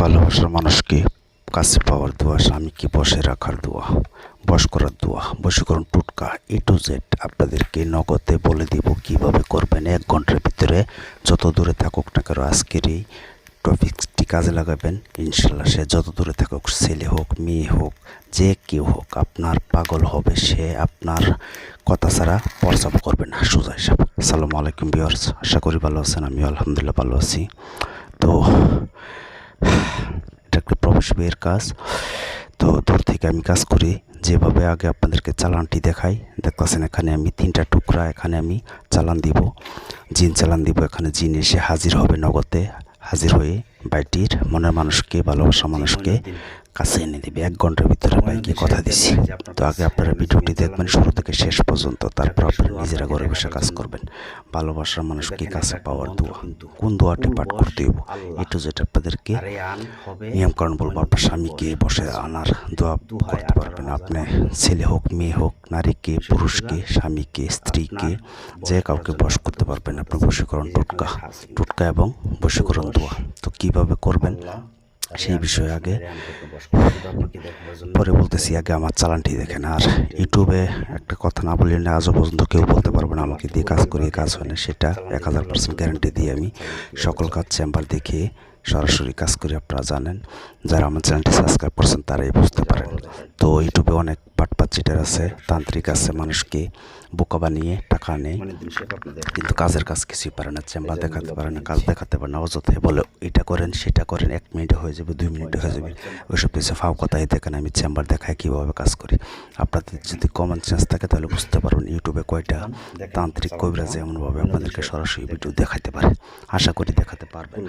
ভালোবাসার মানুষকে কাছে পাওয়ার দোয়া, স্বামীকে বসে রাখার দোয়া বশ করার দোয়া, বশীকরণ টুটকা এ টু জেড আপনাদেরকে নগদে বলে দিব কীভাবে করবেন। এক ঘণ্টার ভিতরে যত দূরে থাকুক না কেন আজকের এই টপিকসটি কাজে লাগাবেন। ইনশাল্লাহ সে যত দূরে থাকুক, ছেলে হোক, মেয়ে হোক, যে কেউ হোক, আপনার পাগল হবে সে আপনার কথা ছাড়া প্রস্তাব করবে না, সোজা হিসাব। আসসালামু আলাইকুম বিয়ার্স আশা করি ভালো আছেন আমি আলহামদুলিল্লাহ ভালো আছি। তো বিয়ের কাজ। তো দূর থেকে আমি কাজ করি। যেভাবে আগে আপনাদেরকে চালানটি দেখাই দেখতেছেন এখানে আমি তিনটা টুকরা এখানে আমি চালান দিব। জিন চালান দিব এখানে জিন এসে হাজির হবে নগদে। হাজির হয়ে বাইটির মনের মানুষকে ভালোবাসা মানুষকে কাছে এনে দিবে। এক ঘণ্টার ভিতরে বাইকে কথা দিছি। তো আগে আপনারা ভিডিওটি দেখবেন শুরু থেকে শেষ পর্যন্ত। তারপর আপনারা নিজেরা ঘরে বসে কাজ করবেন। ভালোবাসার মানুষকে কাছে পাওয়ার দোয়া। কোন দোয়াটি পাঠ করতে হইব? একটু যেটা আপনাদেরকে নিয়মকানুন বলব আপনার স্বামীকে বসে আনার দোয়া করতে পারবেন। আপনি ছেলে হোক মেয়ে হোক নারীকে পুরুষকে স্বামীকে স্ত্রীকে যে কাউকে বশ করতে পারবেন। আপনি বশীকরণ টুটকা। টুটকা এবং বশীকরণ দোয়া। তো কীভাবে করবেন? সেই বিষয়ে আগে পরে বলতেছি আগে আমার চালানটি দেখেন আর ইউটিউবে একটা কথা না বললে না আজও পর্যন্ত কেউ বলতে পারবে না আমাকে দিয়ে কাজ করিয়ে কাজ হয় না সেটা এক হাজার পার্সেন্ট গ্যারান্টি দিয়ে আমি সকল কাজ চেম্বার দেখিয়ে সরাসরি কাজ করি, আপনারা জানেন। যারা আমার চ্যানেলটি সাবস্ক্রাইব করছেন, তারাই বুঝতে পারেন। তো ইউটিউবে অনেক পাটপাট চিটার আছে, তান্ত্রিক আছে মানুষকে বোকা বানিয়ে টাকা নেয়। কিন্তু কাজের কাজ কিছুই পারে না, চেম্বার দেখাতে পারে না, কাজ দেখাতে পারে না অযথায় বলে, এটা করেন, সেটা করেন, এক মিনিটে হয়ে যাবে, দুই মিনিটে হয়ে যাবে। ওইসব কিছু ফাও কথাই দেখেন, আমি চেম্বার দেখায় কীভাবে কাজ করি। আপনাদের যদি কমন সেন্স থাকে, তাহলে বুঝতে পারবেন ইউটিউবে কয়টা তান্ত্রিক কবিরাজ এমনভাবে আপনাদেরকে সরাসরি ভিডিও দেখাতে পারে। আশা করি দেখাতে পারবেন।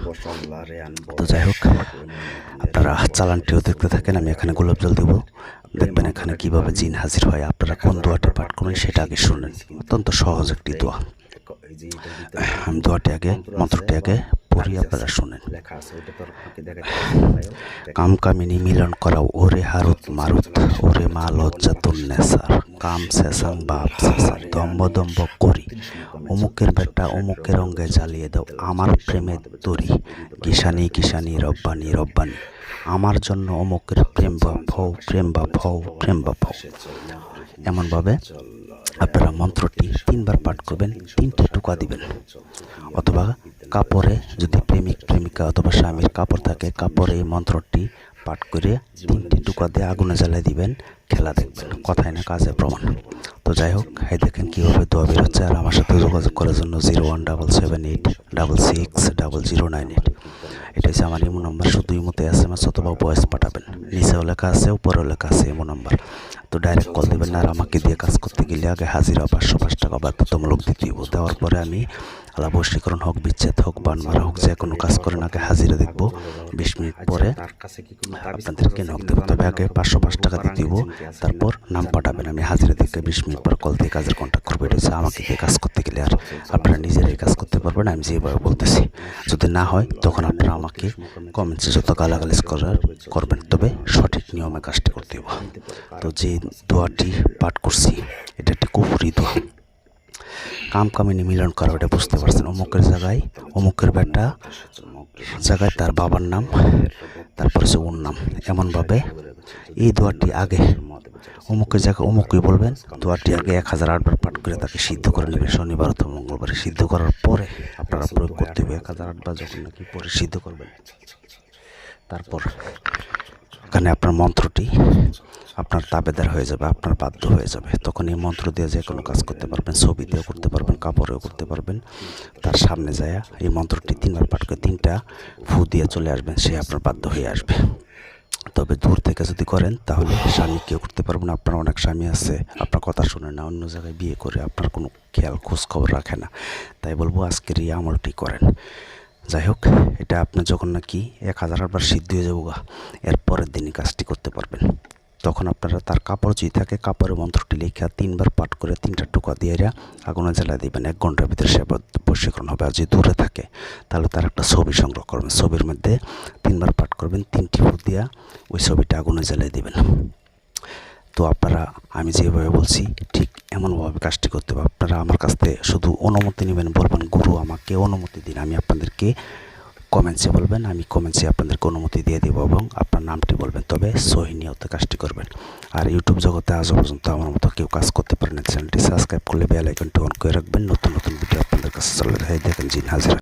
তো যাই হোক, আপনারা চালানটিও দেখতে থাকেন, আমি এখানে গোলাপ জল দেবো। দেখবেন এখানে কীভাবে জিন হাজির হয়, আপনারা কোন দোয়াটা পাঠ করেন সেটা আগে শুনেন অত্যন্ত সহজ একটি দোয়া। আমি দোয়াটি আগে, মন্ত্রটি আগে পড়ি আপনারা শুনেন কাম কামিনী মিলন করাও ওরে হারুত মারুত ওরে মা লজ্জাতুন নেসার কাম শেষাং বাপ শেষাং দম্ব দম্ব করি অমুকের বেটা অমুকের অঙ্গে জ্বালিয়ে দাও আমার প্রেমের তরি কিষানি কিষানি রব্বানি রব্বানি আমার জন্য অমুকের প্রেম বা ভৌ প্রেম বা ভৌ প্রেম বা ভৌ এমনভাবে আপনারা মন্ত্রটি তিনবার পাঠ করবেন, তিনটি টুকা দিবেন। অথবা কাপড়ে যদি প্রেমিক, প্রেমিকা অথবা স্বামীর কাপড় থাকে, কাপড়ে মন্ত্রটি পাঠ করে তিনটি টুকা দিয়ে আগুনে জ্বালিয়ে দিবেন। খেলা দেখবেন কথায় না কাজে প্রমাণ। তো যাই হোক, এই দেখেন কীভাবে দোয়া বের হচ্ছে আর আমার সাথে যোগাযোগ করার জন্য zero one double seven eight double six double zero nine eight. এটা হচ্ছে আমার ইমো নম্বর, শুধু ইমোতে এস এম এস অথবা ভয়েস পাঠাবেন। নিচেও লেখা আছে উপরেও লেখা আছে ইমো নম্বর। তো ডাইরেক্ট কল দেবেন না আর আমাকে দিয়ে কাজ করতে গেলে আগে হাজিরা, পাঁচশো, পাঁচ টাকা বাধ্যতামূলক দিতে দিব। দেওয়ার পরে আমি আলা হোক, বিচ্ছেদ হোক বান মারা হোক, যে কোনো কাজ করেন, আগে হাজিরা দেখব। বিশ মিনিট পরে আপনাদেরকে নক দেবো। তবে আগে পাঁচশো, পাঁচ টাকা দিতে দিব। তারপর নাম পাঠাবেন আমি হাজিরা দেখে বিশ মিনিট পর কল দিয়ে কাজের কন্ট্যাক্ট করব। এটা হচ্ছে আমাকে দিয়ে কাজ করতে গেলে আর আপনারা নিজেরাই কাজ করতে পারবেন, আমি যেভাবে বলতেছি। যদি না হয়, তখন আপনারা আমাকে কমেন্টসে যত গালাগালিজ করার করবেন, তবে সঠিক নিয়মে কাজটি করতে হবে। তো যে দোয়াটি পাঠ করছি, এটা একটি কুফুরি দোয়া। কাম কামিনী মিলন করা, এটা বুঝতে পারছেন? অমুকের জায়গায়, অমুকের বেটা, জায়গায় তার বাবার নাম, তারপরে হচ্ছে ওর নাম। এমনভাবে এই দোয়াটি আগে অমুকের জায়গায় অমুকই বলবেন, দোয়াটি আগে এক হাজার আটবার পাঠ করে তাকে সিদ্ধ করে নেবেন। শনিবার অথবা মঙ্গলবারে সিদ্ধ করার পরে আপনারা প্রয়োগ করতে হবে। এক হাজার আটবার যখন নাকি পরে সিদ্ধ করবেন, তারপর এখানে আপনার মন্ত্রটি আপনার তাবেদার হয়ে যাবে, আপনার বাধ্য হয়ে যাবে। তখন এই মন্ত্র দিয়ে যে কোনো কাজ করতে পারবেন, ছবি দিয়েও করতে পারবেন, কাপড়েও করতে পারবেন। তার সামনে যায় এই মন্ত্রটি তিনবার পাঠ করে তিনটা ফু দিয়ে চলে আসবেন, সে আপনার বাধ্য হয়ে আসবে। তবে দূর থেকে যদি করেন, তাহলে স্বামী কেউ করতে পারবেন আপনার অনেক স্বামী আছে, আপনার কথা শুনে না, অন্য জায়গায় বিয়ে করে আপনার কোনো খেয়াল খোঁজ খবর রাখে না। তাই বলব আজকের এই আমলটি করেন। যাই হোক, এটা আপনি যখন নাকি এক হাজার আটবার সিদ্ধ হয়ে যাব গা, এর পরের দিনই কাজটি করতে পারবেন। তখন আপনারা তার কাপড় যদি থাকে, কাপড়ের মন্ত্রটি লেখা তিনবার পাঠ করে তিনটা টুকা দিয়ে আগুনে জ্বালা দিবেন। এক ঘণ্টার ভিতরে সে বশীকরণ হবে। আর যদি দূরে থাকে, তাহলে তার একটা ছবি সংগ্রহ করবেন। ছবির মধ্যে তিনবার পাঠ করবেন, তিনটি ফুট দিয়া ওই ছবিটা আগুনে জ্বালিয়ে দেবেন। তো আপনারা, আমি যেভাবে বলছি, ঠিক এমনভাবে কাজটি করতে হবে। আপনারা আমার কাছ থেকে শুধু অনুমতি নেবেন, বলবেন, গুরু, আমাকে অনুমতি দিন। আমি আপনাদেরকে কমেন্টসে বলবেন, আমি কমেন্টসে আপনাদেরকে অনুমতি দিয়ে দেবো এবং আপনার নামটি বলবেন। তবে সহি নিয়তে কাজটি করবেন। আর ইউটিউব জগতে আজও পর্যন্ত আমার মতো কেউ কাজ করতে পারেন চ্যানেলটি সাবস্ক্রাইব করলে বেল আইকনটি অন করে রাখবেন। নতুন নতুন ভিডিও আপনাদের কাছে চলে যায়। দেখেন জিন হাজিরা।